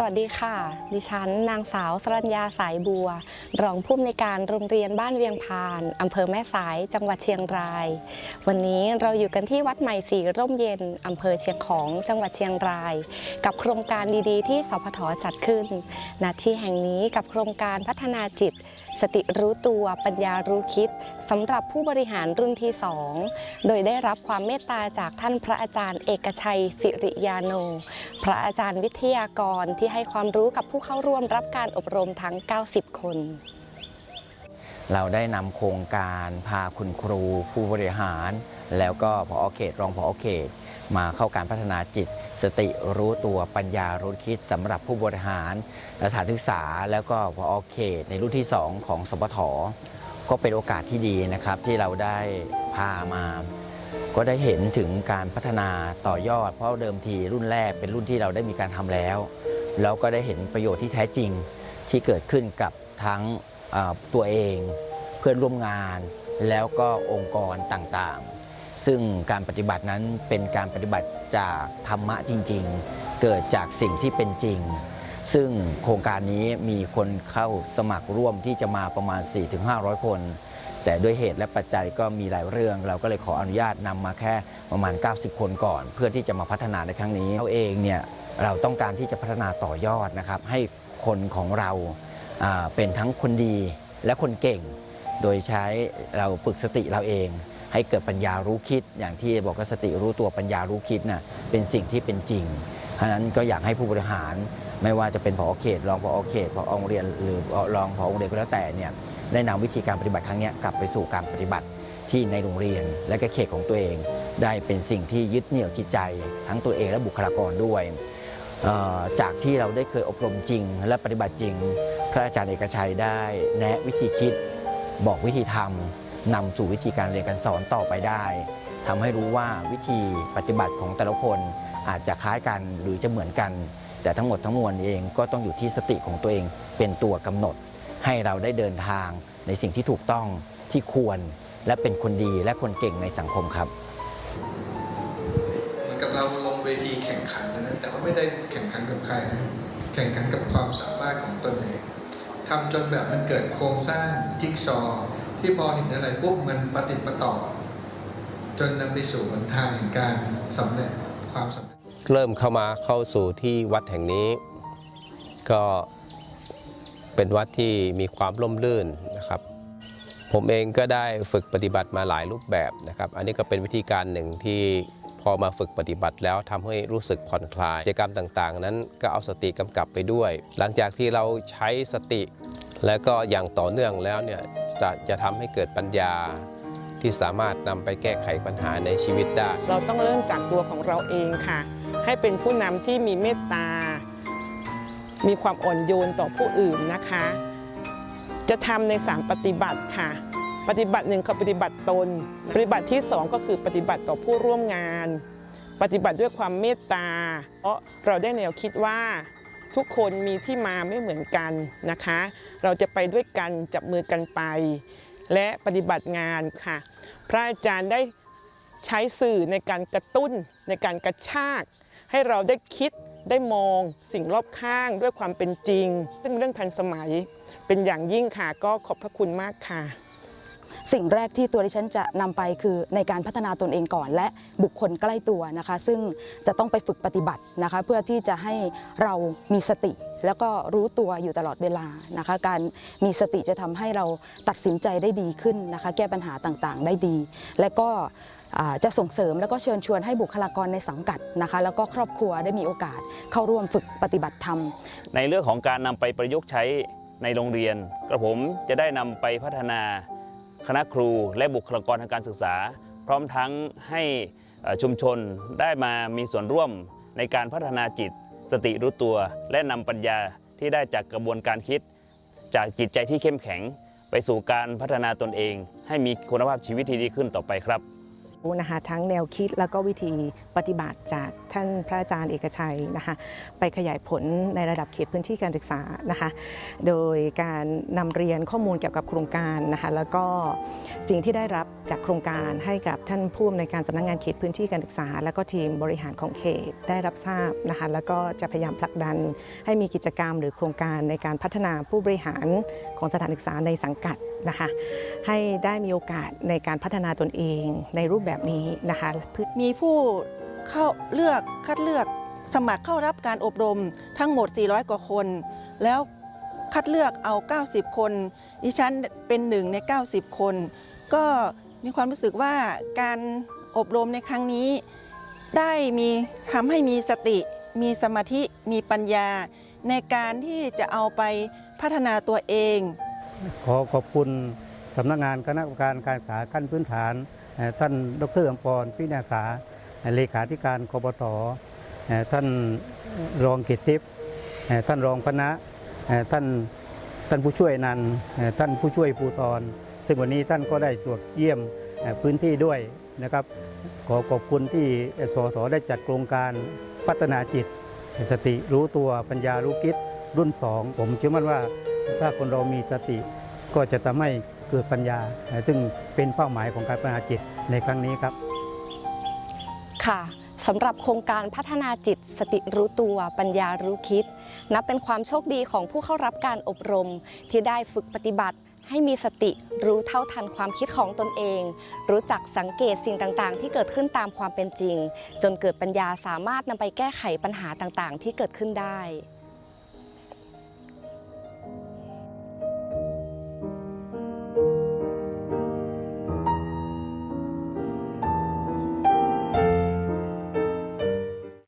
สวัสดีค่ะ ดิฉัน นางสาวสรัญญาสายบัว รองผู้อำนวยการโรงเรียนบ้านเวียงพานอำเภอแม่สาย จังหวัดเชียงราย วันนี้เราอยู่กันที่วัดใหม่สีร่มเย็นอำเภอเชียงของจังหวัดเชียงราย กับโครงการดีๆ ที่สพทจัดขึ้นณที่แห่งนี้กับโครงการพัฒนาจิตสติรู้ตัวปัญญารู้คิดสำหรับผู้บริหารรุ่นที่2โดยได้รับความเมตตาจากท่านพระอาจารย์เอกชัยสิริยาโน พระอาจารย์วิทยากรที่ให้ความรู้กับผู้เข้าร่วมรับการอบรมทั้ง 90 คน เราได้นำโครงการพาคุณครู ผู้บริหาร แล้วก็พอเขตรองพอเขต มาเข้าการพัฒนาจิต สติรู้ตัวปัญญารู้คิดสำหรับผู้บริหารสถานศึกษา แล้วก็พอเขตในรุ่นที่ 2 ของสปทก็เป็นโอกาสที่ดีนะครับที่เราได้พามา ก็ได้เห็นถึงการพัฒนาต่อยอด เพราะเดิมทีรุ่นแรกเป็นรุ่นที่เราได้มีการทำแล้ว แล้วก็ได้เห็นประโยชน์ที่แท้จริงที่เกิดขึ้นกับทั้งตัวเอง เพื่อนร่วมงาน แล้วก็องค์กรต่างๆ ซึ่งการปฏิบัตินั้นเป็นการปฏิบัติจากธรรมะจริง ๆ เกิดจากสิ่งที่เป็นจริง ซึ่งโครงการนี้มีคนเข้าสมัครร่วมที่จะมาประมาณ 4-500 คน แต่ด้วยเหตุและปัจจัยก็มีหลายเรื่อง เราก็เลยขออนุญาตนำมาแค่ประมาณ 90 คนก่อน เพื่อที่จะมาพัฒนาในครั้งนี้เราเองเนี่ยเราต้องการที่จะพัฒนาต่อยอดนะครับ ให้คนของเราอ่าเป็นทั้งคนดีและคนเก่ง โดยใช้เราฝึกสติเราเอง ให้เกิดปัญญารู้คิด อย่างที่บอกว่าสติรู้ตัวปัญญารู้คิดน่ะเป็นสิ่งที่เป็นจริงเพราะนั้นก็อยากให้ผู้บริหารไม่ว่าจะเป็นผอเขตรองผอเขตผอโรงเรียน หรือรองผอโรงเรียนก็แล้วแต่เนี่ยได้นำวิธีการปฏิบัติครั้งนี้กลับไปสู่การปฏิบัติที่ในโรงเรียน และก็เขตของตัวเอง ได้เป็นสิ่งที่ยึดเหนี่ยวจิตใจ ทั้งตัวเองและบุคลากรด้วยจากที่เราได้เคยอบรมจริง และปฏิบัติจริง พระอาจารย์เอกชัยได้แนะวิธีคิด บอกวิธีทำ นำสู่วิธีการเรียนการสอนต่อไปได้ทำให้รู้ว่าวิธีปฏิบัติของแต่ละคนอาจจะคล้ายกันหรือจะเหมือนกัน แต่ทั้งหมดทั้งมวลเองก็ต้องอยู่ที่สติของตัวเองเป็นตัวกำหนด ให้เราได้เดินทางในสิ่งที่ถูกต้องที่ควร และเป็นคนดีและคนเก่งในสังคมครับเหมือนกับเราลงเวทีแข่งขันนะแต่ว่าไม่ได้แข่งขันกับใครนะแข่งขันกับความสามารถของตนเองทำจนแบบมันเกิดโครงสร้างจิ๊กซอว์ ที่พอเห็นอะไรปุ๊บมันปฏิประต่อ จนนำไปสู่หนทางแห่งการสำเร็จความสำเร็จเริ่มเข้ามาเข้าสู่ที่วัดแห่งนี้ ก็เป็นวัดที่มีความร่มรื่นนะครับ ผมเองก็ได้ฝึกปฏิบัติมาหลายรูปแบบนะครับ อันนี้ก็เป็นวิธีการหนึ่งที่พอมาฝึกปฏิบัติแล้วทำให้รู้สึกผ่อนคลายกิจกรรมต่างๆ นั้นก็เอาสติกำกับไปด้วย หลังจากที่เราใช้สติ แล้วก็อย่างต่อเนื่องแล้วเนี่ยจะจะทำให้เกิดปัญญาที่สามารถนำไปแก้ไขปัญหาในชีวิตได้ เราต้องเริ่มจากตัวของเราเองค่ะ ให้เป็นผู้นำที่มีเมตตา มีความอ่อนโยนต่อผู้อื่นนะคะ จะทำในสามปฏิบัติค่ะ ปฏิบัติหนึ่งคือปฏิบัติตน ปฏิบัติที่สองก็คือปฏิบัติต่อผู้ร่วมงาน ปฏิบัติด้วยความเมตตา เพราะเราได้แนวคิดว่าทุกคนมีที่มาไม่เหมือนกันนะคะ เราจะไปด้วยกันจับมือกันไป และปฏิบัติงานค่ะ พระอาจารย์ได้ใช้สื่อในการกระตุ้นในการกระชาก ให้เราได้คิดได้มองสิ่งรอบข้างด้วยความเป็นจริง ซึ่งเรื่องทันสมัย เป็นอย่างยิ่งค่ะก็ขอบพระคุณมากค่ะ สิ่งแรกที่ตัวดิฉันจะนำไปคือในการพัฒนาตนเองก่อน และบุคคลใกล้ตัวนะคะ ซึ่งจะต้องไปฝึกปฏิบัตินะคะ เพื่อที่จะให้เรามีสติ แล้วก็รู้ตัวอยู่ตลอดเวลานะคะ การมีสติจะทำให้เราตัดสินใจได้ดีขึ้นนะคะ แก้ปัญหาต่างๆ ได้ดี และก็จะส่งเสริมแล้วก็เชิญชวนให้บุคลากรในสังกัดนะคะ แล้วก็ครอบครัวได้มีโอกาสเข้าร่วมฝึกปฏิบัติธรรม ในเรื่องของการนำไปประยุกต์ใช้ในโรงเรียนกระผมจะได้นำไปพัฒนาคณะครูและบุคลากรทางการศึกษา พร้อมทั้งให้ชุมชนได้มามีส่วนร่วมในการพัฒนาจิต สติรู้ตัว และนำปัญญาที่ได้จากกระบวนการคิด จากจิตใจที่เข้มแข็ง ไปสู่การพัฒนาตนเอง ให้มีคุณภาพชีวิตที่ดีขึ้นต่อไปครับนะคะทั้งแนวคิดแล้วก็วิธีปฏิบัติจากท่านพระอาจารย์เอกชัยนะคะไปขยายผลในระดับเขตพื้นที่การศึกษานะคะโดยการนำเรียนข้อมูลเกี่ยวกับโครงการนะคะแล้วก็ สิ่งที่ได้รับจากโครงการให้กับท่านผู้อำนวยการสำนักงานเขตพื้นที่การศึกษา และก็ทีมบริหารของเขตได้รับทราบนะคะแล้วก็จะพยายามผลักดัน ให้มีกิจกรรมหรือโครงการในการพัฒนาผู้บริหารของสถานศึกษาในสังกัดนะคะให้ได้มีโอกาสในการพัฒนาตนเองในรูปแบบนี้นะคะมีผู้เข้าเลือกคัดเลือกสมัครเข้ารับการอบรมทั้งหมด 400 กว่าคน แล้วคัดเลือกเอา 90 คน ดิฉันเป็นหนึ่งใน 90 คน ก็มีความรู้สึกว่าการอบรมในครั้งนี้ ได้มีทำให้มีสติ มีสมาธิมีปัญญา ในการที่จะเอาไปพัฒนาตัวเอง ขอขอบคุณสำนักงานคณะกรรมการการศึกษาขั้นพื้นฐานท่านดรอัมพรพินาสาเลขาธิการกบตเอ่อท่านรองกิตติพย์ท่านรองคณะท่านท่านผู้ช่วยนันท์เอ่อท่านผู้ช่วยภูตร ซึ่งวันนี้ท่านก็ได้สวดเยี่ยมพื้นที่ด้วยนะครับ ขอขอบคุณที่สสได้จัดโครงการพัฒนาจิต สติรู้ตัวปัญญารู้คิดรุ่นสองผมเชื่อมั่นว่าถ้าคนเรามีสติก็จะทำให้เกิดปัญญา ซึ่งเป็นเป้าหมายของการพัฒนาจิตในครั้งนี้ครับ ค่ะสำหรับโครงการพัฒนาจิต สติรู้ตัวปัญญารู้คิด นับเป็นความโชคดีของผู้เข้ารับการอบรมที่ได้ฝึกปฏิบัติ ให้มีสติรู้เท่าทันความคิดของตนเอง รู้จักสังเกตสิ่งต่างๆ ที่เกิดขึ้นตามความเป็นจริง จนเกิดปัญญาสามารถนำไปแก้ไขปัญหาต่างๆ ที่เกิดขึ้นได้